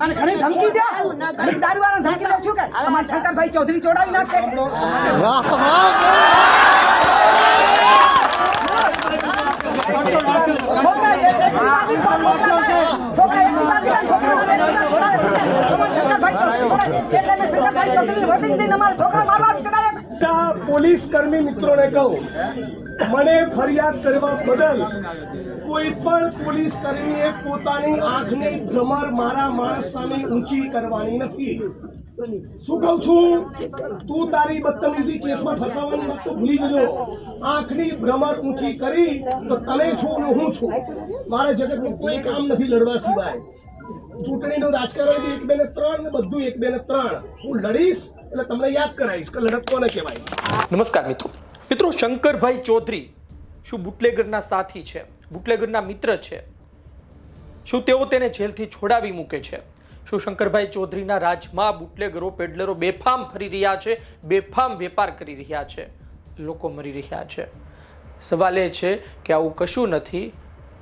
અને ઘણી ધમકી દે ઘણી દારૂવાળા ધમકી દે શું કે? અમારા શંકરભાઈ ચૌધરી નાખશે. વાહ જોડાવે. પોલીસ કર્મી મિત્રોને કહું મને ફરિયાદ કરવા બદલ કોઈ પણ પોલીસ કર્મીએ પોતાની આંખને ભ્રમર મારા માણસ સામે ઊંચી કરવાની નથી. શું કહું છું? તું તારી બદતમીજી કેસમાં ફસાવાની વાત તો ભૂલી જજો. આંખની ભ્રમર ઊંચી કરી તો તને છું ને હું છું. મારે જગતનું કોઈ કામ નથી લડવા સિવાય. ચૂંટણીનું રાજકારણ એક, બે ને ત્રણ ને બધું એક, બે ને ત્રણ. હું લડીશ એટલે તમને યાદ કરાવીશ કે લડત કોને કહેવાય. નમસ્કાર મિત્રો. મિત્રો, શંકરભાઈ ચૌધરી શું બુટલેગરના સાથી છે? બુટલેગરના મિત્ર છે. શું તેઓ તેને જેલથી છોડાવી મૂકે છે? શું શંકરભાઈ ચૌધરીના રાજમાં બુટલેગરો, પેડલરો બેફામ ફરી રહ્યા છે? બેફામ વેપાર કરી રહ્યા છે? લોકો મરી રહ્યા છે. સવાલ એ છે કે આવું કશું નથી,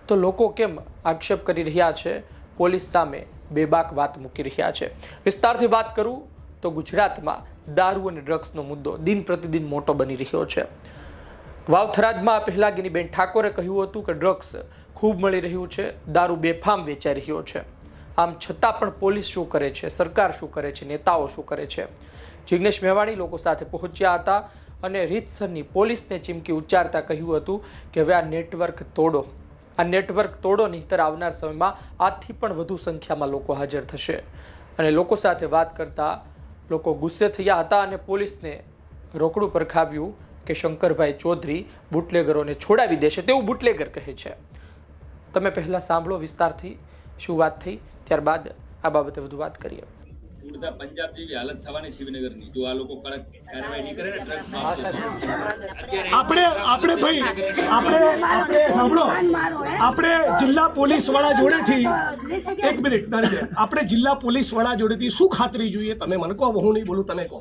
તો લોકો કેમ આક્ષેપ કરી રહ્યા છે? પોલીસ સામે બેબાક વાત મૂકી રહ્યા છે. વિસ્તારથી વાત કરું તો ગુજરાતમાં દારૂ અને ડ્રગ્સનો મુદ્દો દિન પ્રતિદિન મોટો બની રહ્યો છે. વાવથરાજમાં પહેલા ગિનીબેન ઠાકોરે કહ્યું હતું કે ડ્રગ્સ ખૂબ મળી રહ્યું છે, દારૂ બેફામ વેચાઈ રહ્યો છે. આમ છતાં પણ પોલીસ શું કરે છે, સરકાર શું કરે છે, નેતાઓ શું કરે છે? જિગ્નેશ મેવાણી લોકો સાથે પહોંચ્યા હતા અને રીતસરની પોલીસને ચીમકી ઉચ્ચારતા કહ્યું હતું કે હવે આ નેટવર્ક તોડો. આ નેટવર્ક તોડો, નહીંતર આવનાર સમયમાં આથી પણ વધુ સંખ્યામાં લોકો હાજર થશે. અને લોકો સાથે વાત કરતા લોકો ગુસ્સે થયા હતા અને પોલીસને રોકડું પરખાવ્યું કે શંકરભાઈ ચૌધરી બુટલેગરોને છોડાવી દેશે તેવું બુટલેગર કહે છે. તમે પહેલાં સાંભળો વિસ્તારથી શું વાત થઈ ત્યારબાદ આ બાબતે વધુ વાત કરીએ. બધા પંજાબ જેવી હાલત થવાની શિવનગરની જો આ લોકો કડક કાર્યવાહી નહીં કરે ને ડ્રગ્સ આપણે આપણે ભાઈ આપણે આપણે સાંભળો. આપણે જિલ્લા પોલીસવાળા જોડેથી એક મિનિટ આપણે જિલ્લા પોલીસવાળા જોડેથી શું ખાતરી જોઈએ? તમે મને કહો હું નહીં બોલું તમે કહો.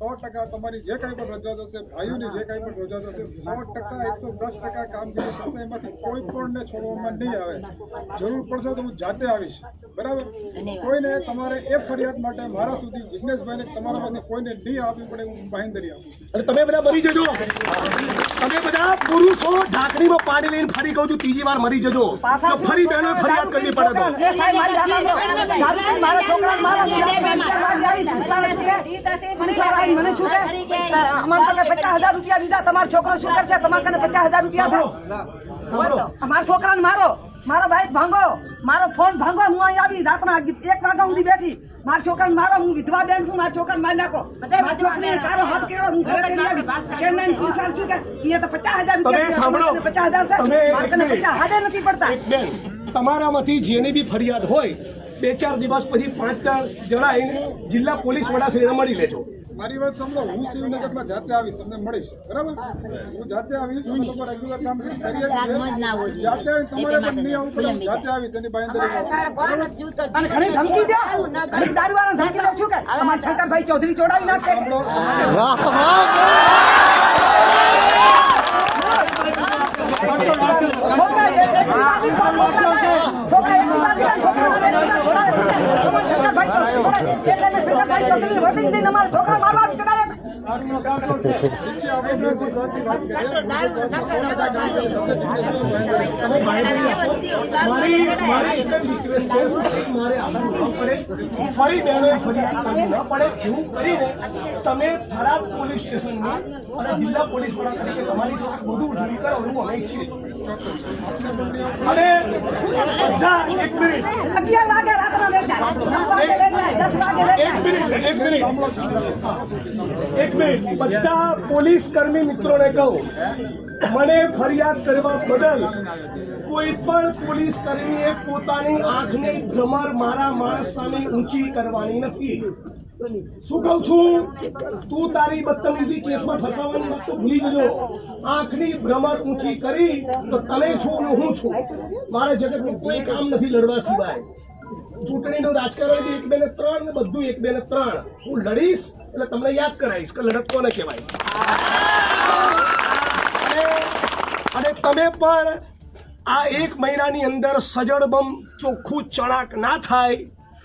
સો ટકા તમારી જે કાંઈ પણ રજા થશે ભાઈઓની જે કાંઈ પણ રજા થશે સો ટકા એકસો દસ ટકા કામગીરી થશે એમાંથી કોઈ પણને છોડવામાં નહીં આવે જરૂર પડશે તો હું જાતે આવીશ બરાબર કોઈને તમારે એ ફરિયાદ માટે મારા સુધી જિજ્ઞેશભાઈને તમારા માટે કોઈને નહીં આપવી પડે હું બાંહેધરી આપું છું અને તમે બધા મરી જજો તમે બધા પુરુષો ઢાંકણીમાં પાણી લઈને ફરી કહું છું ત્રીજી વાર મરી જજો તો ફરી બહેનો ફરિયાદ કરવી પડે તો મારા છોકરા પુલિસવાળા મને શું કહે? અમારા પાસે પચાસ હજાર રૂપિયા દીધા. તમારો છોકરો શું કરશે? તમારા કને પચાસ હજાર રૂપિયા અમારા છોકરાને મારો. મારો ભાઈ ભાંગો મારો ફોન ભાંગો હું અહીં આવી. રાતના એક વાગ્યા સુધી બેઠી. મારા છોકરાને મારો. હું વિધવા બેન છું. મારા છોકરાને મારી નાખો. મારા છોકરાને તારો હાથ કેળો હું ઘરે કરી લાવી કે નહીં પુલિસવાળા શું કહે અહીંયા તો પચાસ હજાર રૂપિયા પચાસ હજાર છે. મારા કને પચાસ હજાર નથી પડતા. તમારામાંથી જેની બી ફરિયાદ હોય બે ચાર દિવસ પછી પાંચ ચાર જણા આવીને જિલ્લા પોલીસ વડા શ્રીને મળી લેજો. મારી વાત સાંભળો હું શિવનગરમાં જાતે આવીશ તમને મળીશ. બરાબર? હું જાતે આવીશ હું લોકો રેગ્યુલર કામ કરીશ કરીએ જાતે તમારે પણ નહીં આવવું પડે જાતે આવીશ એની બાંયધરી અને ઘણી ધમકી દે ઘણી દારૂવાળા ધમકી દે શું કે? અમારા શંકરભાઈ ચૌધરી ચોડાવી નાખશે વાહ વાહ છે કે મારે આવું ન પડે ફરી બહેનોએ ફરિયાદ કરવી ન પડે એવું કરીને તમે થરાદ પોલીસ સ્ટેશનમાં અને જિલ્લા પોલીસ વડા તરીકે તમારી વધુ કરો એવું અમે ઈચ્છીએ છીએ અને બધા એક મિનિટ અગિયાર વાગે દસ વાગે એક મિનિટ. એક મિનિટ. બધા પોલીસ કર્મી મિત્રોને કહું, મને ફરિયાદ કરવા બદલ કોઈ પણ પોલીસ કર્મીએ પોતાની આંખની ભ્રમર મારા માણસ સામે ઊંચી કરવાની નથી. શું કહું છું? તું તારી બદતમીજી કેસમાં ફસાવાની વાત તો ભૂલી જજો. આંખની ભ્રમર ઊંચી કરી, તો તને છું હું છું. મારે જગતનું કોઈ કામ નથી લડવા સિવાય. ચૂંટણીનું રાજકારણ બી એક, બે ને ત્રણ ને બધું એક, બે ને ત્રણ. હું લડીશ એટલે તમને યાદ કરાવીશ કે લડત કોને કહેવાય. અને- તમે પણ આ એક મહિનાની અંદર સજડબમ ચોખ્ખું ચણાક ના થાય.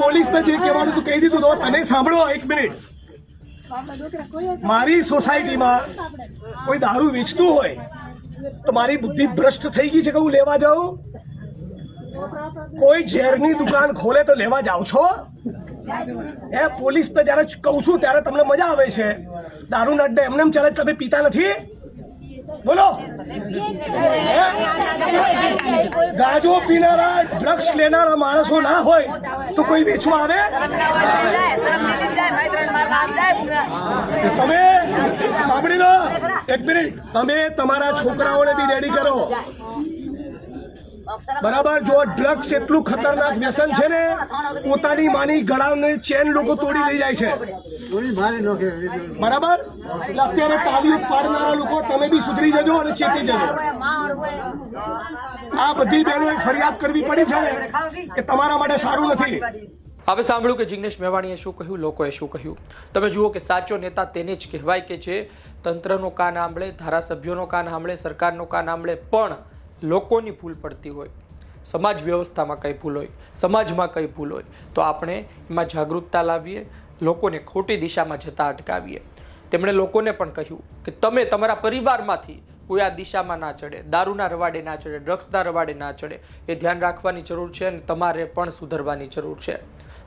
પોલીસને જે કહેવાનું તું કહી દીધું તો તને સાંભળો એક મિનિટ. મારી સોસાયટીમાં કોઈ દારૂ વેચતું હોય, તો મારી બુદ્ધિ ભ્રષ્ટ થઈ ગઈ છે કે હું લેવા જાઉં? કોઈ ઝેરની દુકાન ખોલે તો લેવા જાવ છો? એ પોલીસ તો જ્યારે કહું છું, ત્યારે તમને મજા આવે છે. દારૂના અડ્ડે એમને એમ ચાલે તમે પીતા નથી? બોલો. ગાજો પીનારા ડ્રગ્સ લેનારા માણસો ના હોય તો કોઈ વેચવા આવે? તમે સાંભળી લો, એક મિનિટ. તમે તમારા છોકરાઓને બી રેડી કરો. બરાબર જો ડ્રગ્સ એટલું ખતરનાક વ્યસન છે ને પોતાની માની ગળાની ચેન લોકો તોડી લઈ જાય છે. બરાબર? એટલે અત્યારે તાલીઓ પાડનારા લોકો તમે બી સુધરી જજો અને ચેતી જજો. આ બધી બહેનોએ ફરિયાદ કરવી પડી છે ને કે તમારા માટે સારું નથી. હવે સાંભળ્યું કે જિગ્નેશ મેવાણીએ શું કહ્યું લોકોએ શું કહ્યું? તમે જુઓ કે સાચો નેતા તેને જ કહેવાય કે જે તંત્રનો કાન આંબળે ધારાસભ્યોનો કાન આંબળે સરકારનો કાન આંબળે પણ લોકોની ભૂલ પડતી હોય, સમાજ વ્યવસ્થામાં કઈ ભૂલ હોય, સમાજમાં કઈ ભૂલ હોય, તો આપણે એમાં જાગૃતતા લાવીએ, લોકોને ખોટી દિશામાં જતા અટકાવીએ. તેમણે લોકોને પણ કહ્યું કે તમે તમારા પરિવારમાંથી કોઈ આ દિશામાં ના ચડે, દારૂના રવાડે ના ચડે, ડ્રગ્સના રવાડે ના ચડે. એ ધ્યાન રાખવાની જરૂર છે અને તમારે પણ સુધરવાની જરૂર છે.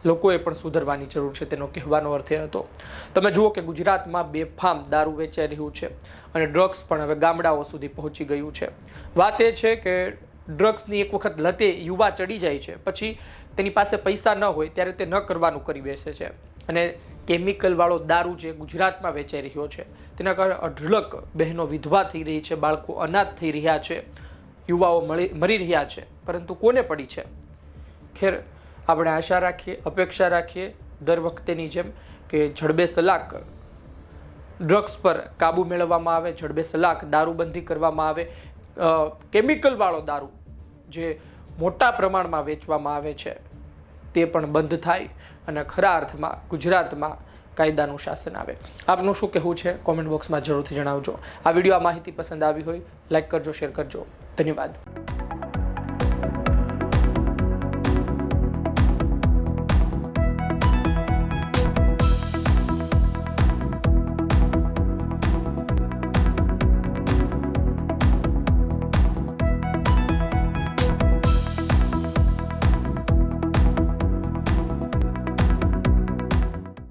લોકોએ પણ સુધરવાની જરૂર છે તેનો કહેવાનો અર્થ એ હતો. તમે જુઓ કે ગુજરાતમાં બેફામ દારૂ વેચાઈ રહ્યું છે અને ડ્રગ્સ પણ હવે ગામડાઓ સુધી પહોંચી ગયું છે. વાત એ છે કે ડ્રગ્સની એક વખત લતે યુવા ચડી જાય છે, પછી તેની પાસે પૈસા ન હોય ત્યારે તે ન કરવાનું કરી બેસે છે. અને કેમિકલવાળો દારૂ જે ગુજરાતમાં વેચાઈ રહ્યો છે, તેના કારણે અઢળક બહેનો વિધવા થઈ રહી છે, બાળકો અનાથ થઈ રહ્યા છે, યુવાઓ મળી, મરી રહ્યા છે, પરંતુ કોને પડી છે? ખેર આપણે આશા રાખીએ, અપેક્ષા રાખીએ દર વખતેની જેમ કે જડબે સલાક ડ્રગ્સ પર કાબૂ મેળવવામાં આવે, જડબે સલાક દારૂબંધી કરવામાં આવે. કેમિકલવાળો દારૂ જે મોટા પ્રમાણમાં વેચવામાં આવે છે, તે પણ બંધ થાય અને ખરા અર્થમાં ગુજરાતમાં કાયદાનું શાસન આવે. આપનું શું કહેવું છે? કોમેન્ટ બોક્સમાં જરૂરથી જણાવજો. આ વીડિયો આ માહિતી પસંદ આવી હોય લાઈક કરજો શેર કરજો. ધન્યવાદ.